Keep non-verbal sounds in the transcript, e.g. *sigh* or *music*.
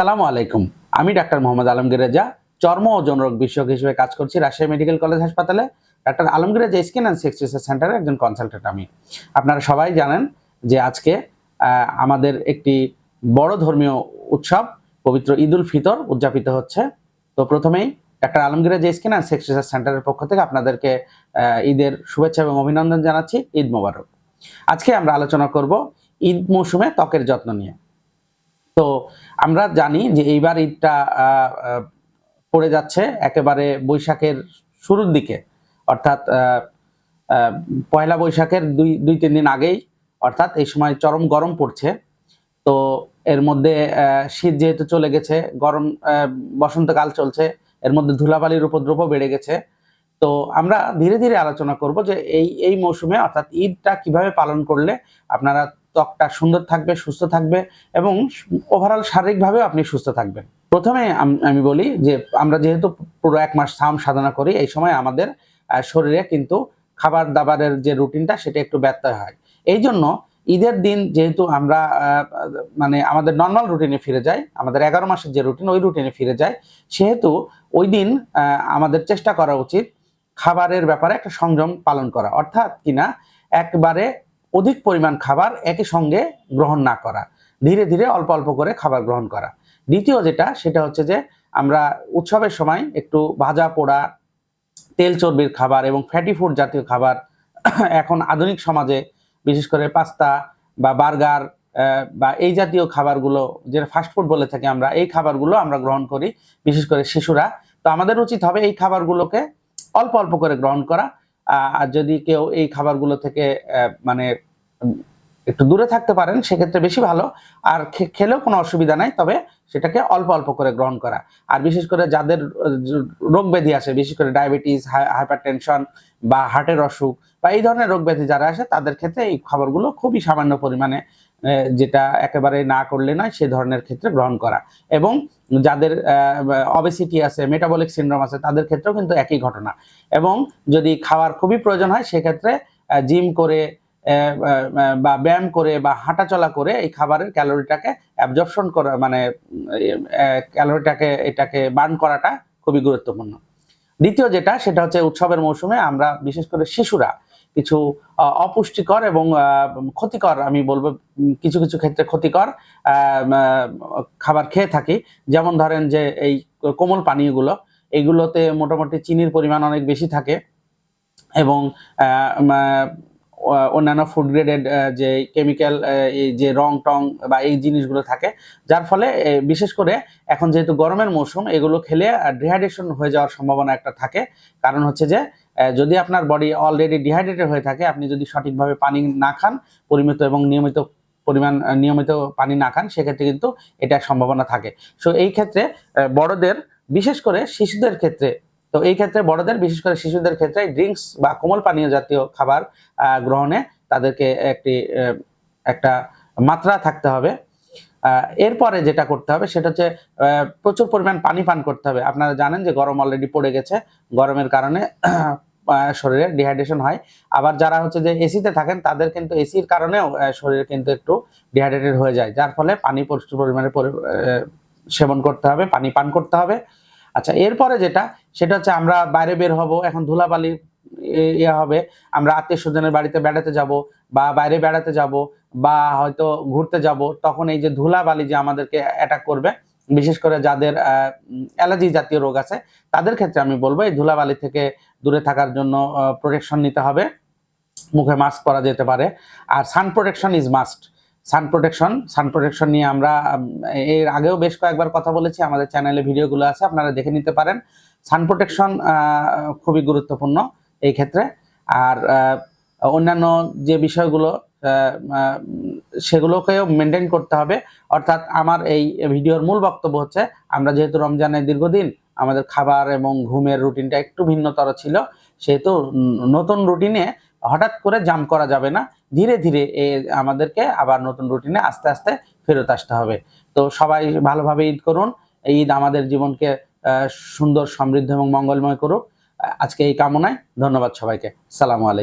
সালামু আলাইকুম। আমি ডাক্তার মোহাম্মদ আলমগীর রেজা, চর্ম ও জনরোগ বিশেষজ্ঞ হিসেবে কাজ করছি রাজশাহী মেডিকেল কলেজ হাসপাতালে। Doctor Alamgir Reza, skin and sex research সেন্টারের একজন কনসালটেন্ট আমি। আপনারা সবাই জানেন যে আজকে আমাদের একটি বড় ধর্মীয় উৎসব, পবিত্র ঈদ উল ফিতর উদযাপিত হচ্ছে। তো প্রথমেই doctor Alamgir Reza, skin and sex research সেন্টারের পক্ষ থেকে আপনাদেরকে ঈদের শুভেচ্ছা এবং অভিনন্দন জানাচ্ছি। ঈদ মোবারক। আজকে আমরা আলোচনা করব ঈদ মৌসুমে ত্বকের যত্ন নিয়ে। তো আমরা জানি যে এইবার ঈদটা পড়ে যাচ্ছে একেবারে বৈশাখের শুরুর দিকে। অর্থাৎ পয়লা বৈশাখের দুই দুই, তিন দিন আগেই অর্থাৎ এই সময় চরম গরম পড়ছে। তো এর মধ্যে শীত যেহেতু চলে গেছে, গরম বসন্তকাল চলছে, এর মধ্যে ধুলাবালির উপদ্রবও বেড়ে গেছে। তো আমরা ধীরে ধীরে আলোচনা করব যে এই এই মৌসুমে অর্থাৎ ঈদটা কীভাবে পালন করলে আপনারা ত্বকটা সুন্দর থাকবে, সুস্থ থাকবে এবং ওভারঅল শারীরিকভাবেও আপনি সুস্থ থাকবেন। প্রথমে আম- বলি যে আমরা যেহেতু পুরো এক মাস সাম সাধনা করি, এই সময় আমাদের শরীরে কিন্তু খাবার দাবারের যে রুটিনটা সেটা একটু ব্যত্যয় হয়। এই জন্য ঈদের দিন যেহেতু আমরা মানে আমাদের নর্মাল রুটিনে ফিরে যাই, আমাদের এগারো মাসের যে রুটিন ওই রুটিনে ফিরে যাই, সেহেতু ওই দিন আমাদের চেষ্টা করা উচিত খাবারের ব্যাপারে একটা সংযম পালন করা। অর্থাৎ কিনা একবারে অধিক পরিমাণ খাবার একই সঙ্গে গ্রহণ না করা। ধীরে ধীরে অল্প অল্প করে খাবার গ্রহণ করা। দ্বিতীয় যেটা, সেটা হচ্ছে যে আমরা উৎসবের সময় একটু ভাজা পোড়া, তেল চর্বির খাবার এবং ফ্যাটি ফুড জাতীয় খাবার *coughs* এখন আধুনিক সমাজে, বিশেষ করে পাস্তা বা বার্গার বা এই জাতীয় খাবারগুলো, যেটা ফাস্টফুড বলে থাকি আমরা, এই খাবারগুলো আমরা গ্রহণ করি। বিশেষ করে শিশুরা। তো আমাদের উচিত হবে এই খাবারগুলোকে অল্প অল্প করে গ্রহণ করা। যদি কেউ এই খাবারগুলো থেকে মানে একটু দূরে থাকতে পারেন, সেক্ষেত্রে বেশি ভালো। আর খেলেও কোনো অসুবিধা নাই, তবে সেটাকে অল্প অল্প করে গ্রহণ করা। আর বিশেষ করে যাদের রোগ ব্যাধি আসে বিশেষ করে ডায়াবেটিস হাইপার টেনশন বা হার্টের অসুখ বা এই ধরনের রোগ ব্যাধি যারা আসে তাদের ক্ষেত্রে এই খাবারগুলো খুবই সামান্য পরিমাণে যেটা একেবারে না করলে নয়, সে ধরনের ক্ষেত্রে গ্রহণ করা। এবং যাদের অবেসিটি আছে মেটাবলিক সিন্ড্রোম আছে, তাদের ক্ষেত্রেও কিন্তু একই ঘটনা। এবং যদি খাওয়ার খুবই প্রয়োজন হয়, সেক্ষেত্রে জিম করে বা ব্যায়াম করে বা হাঁটাচলা করে এই খাবারের ক্যালোরিটাকে অ্যাবজর্পশন করা মানে ক্যালোরিটাকে, এটাকে বার্ন করাটা খুবই গুরুত্বপূর্ণ। দ্বিতীয় যেটা, সেটা হচ্ছে উৎসবের মৌসুমে আমরা, বিশেষ করে শিশুরা কিছু অপুষ্টিকর এবং ক্ষতিকর, আমি বলব কিছু কিছু ক্ষেত্রে ক্ষতিকর খাবার খেয়ে থাকি। যেমন ধরেন যে এই কোমল পানীয়গুলো, এগুলোতে মোটামুটি চিনির পরিমাণ অনেক বেশি থাকে এবং অন্যান্য ফুড গ্রেডেড যে কেমিক্যাল যে রং টং বা এই জিনিসগুলো থাকে, যার ফলে বিশেষ করে এখন যেহেতু গরমের মৌসুম, এগুলো খেলে ডিহাইড্রেশন হয়ে যাওয়ার সম্ভাবনা একটা থাকে। কারণ হচ্ছে যে যদি আপনার বডি অলরেডি ডিহাইড্রেটেড হয়ে থাকে, আপনি যদি সঠিকভাবে পানি না খান, পরিমিত এবং নিয়মিত পরিমাণ নিয়মিত পানি না খান, সেক্ষেত্রে কিন্তু এটা সম্ভাবনা থাকে। সো এই ক্ষেত্রে বড়দের, বিশেষ করে শিশুদের ক্ষেত্রে, তো এই ক্ষেত্রে বড়দের, বিশেষ করে শিশুদের ক্ষেত্রে ড্রিঙ্কস বা কোমল পানীয় জাতীয় খাবার গ্রহণে তাদেরকে একটি একটা মাত্রা থাকতে হবে। এরপরে যেটা করতে হবে, সেটা হচ্ছে প্রচুর পরিমাণ পানি পান করতে হবে। আপনারা জানেন যে গরম অলরেডি পড়ে গেছে। গরমের কারণে শরীরে ডিহাইড্রেশন হয়। আবার যারা হচ্ছে যে এসিতে থাকেন, তাদের কিন্তু এসির কারণেও শরীর কিন্তু একটু ডিহাইড্রেটেড হয়ে যায়। যার ফলে পানি প্রচুর পরিমাণে পরি- সেবন করতে হবে, পানি পান করতে হবে। আচ্ছা এরপরে যেটা, সেটা হচ্ছে আমরা বাইরে বের হব, এখন ধুলাবালি ইয়ে হবে। আমরা আত্মীয় স্বজনের বাড়িতে বেড়াতে যাব, বা বাইরে বেড়াতে যাব, বা হয়তো ঘুরতে যাব, তখন এই যে ধুলাবালি যে আমাদেরকে অ্যাটাক করবে, বিশেষ করে যাদের অ্যালার্জি জাতীয় রোগ আছে, তাদের ক্ষেত্রে আমি বলব, এই ধুলাবালি থেকে দূরে থাকার জন্য প্রোটেকশন নিতে হবে। মুখে মাস্ক পরা যেতে পারে। আর sun protection is must sun protection sun protection নিয়ে আমরা এর আগেও বেশ কয়েকবার কথা বলেছি। আমাদের চ্যানেলে ভিডিওগুলো আছে, আপনারা দেখে নিতে পারেন। সান প্রোটেকশন খুবই গুরুত্বপূর্ণ এই ক্ষেত্রে। আর অন্যান্য যে বিষয়গুলো সেগুলোকেও মেনটেন করতে হবে। অর্থাৎ আমার এই ভিডিওর মূল বক্তব্য হচ্ছে, আমরা যেহেতু রমজানের দীর্ঘদিন আমাদের খাবার এবং ঘুমের রুটিনটা একটু ভিন্নতর ছিল, সেহেতু নতুন রুটিনে হঠাৎ করে জাম্প করা যাবে না। ধীরে ধীরে এ আমাদেরকে আবার নতুন রুটিনে আস্তে আস্তে ফেরত আসতে হবে। তো সবাই ভালোভাবে ঈদ করুন। ঈদ আমাদের জীবনকে সুন্দর, সমৃদ্ধ এবং মঙ্গলময় করুক। আজকে এই কামনায় ধন্যবাদ সবাইকে। সালামু আলাইকুম।